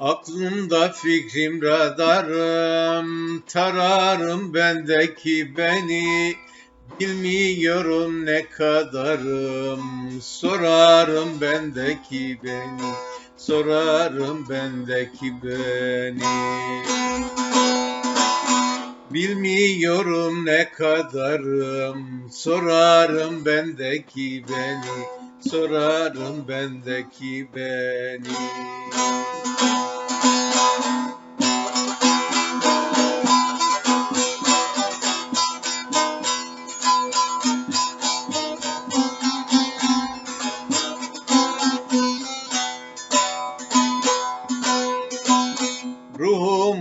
Aklımda fikrim radarım, tararım bendeki beni. Bilmiyorum ne kadarım, sorarım bendeki beni, sorarım bendeki beni. Bilmiyorum ne kadarım, sorarım bendeki beni, sorarım bendeki beni.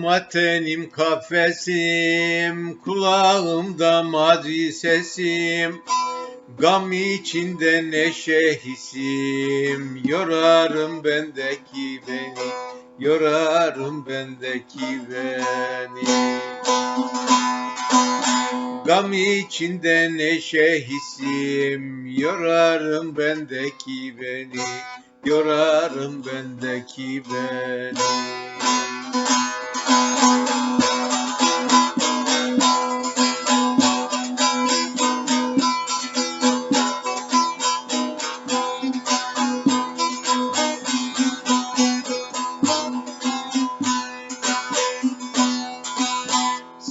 Ruhuma tenim kafesim, kulağımda madri sesim. Gam içinde neşe hisim, yorarım bendeki beni, yorarım bendeki beni. Gam içinde neşe hisim, yorarım bendeki beni, yorarım bendeki beni.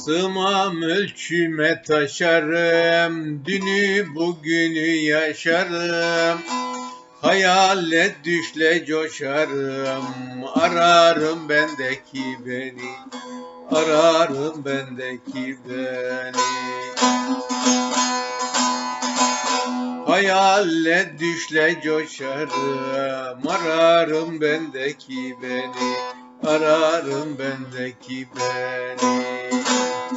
Sığmam ölçüme taşarım, dünü bugünü yaşarım. Hayalle düşle coşarım, ararım bendeki beni, ararım bendeki beni. Hayalle düşle coşarım, ararım bendeki beni, ararım bendeki beni. Yer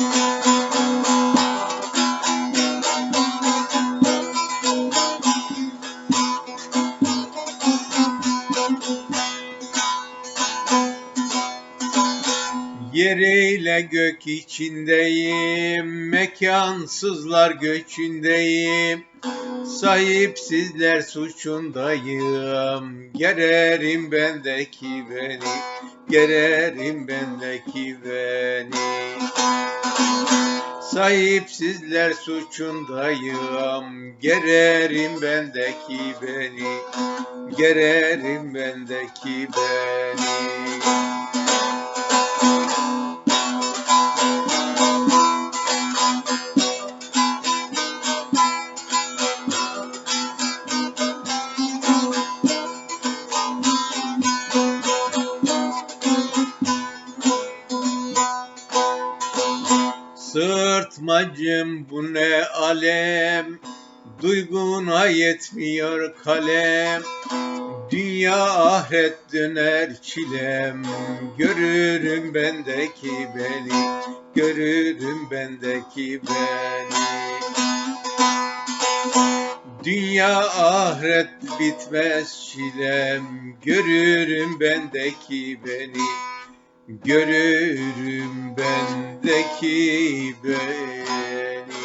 ile gök içindeyim, mekansızlar göçündeyim. Sahipsizler suçundayım, gererim bendeki beni, gererim bendeki beni. Sahipsizler suçundayım, gererim bendeki beni, gererim bendeki beni. Sırtmacım bu ne alem, duyguna yetmiyor kalem. Dünya ahet döner çilem, görürüm bendeki beni, görürüm bendeki beni. Dünya ahiret bitmez çilem, görürüm bendeki beni, Görürüm bendeki beni.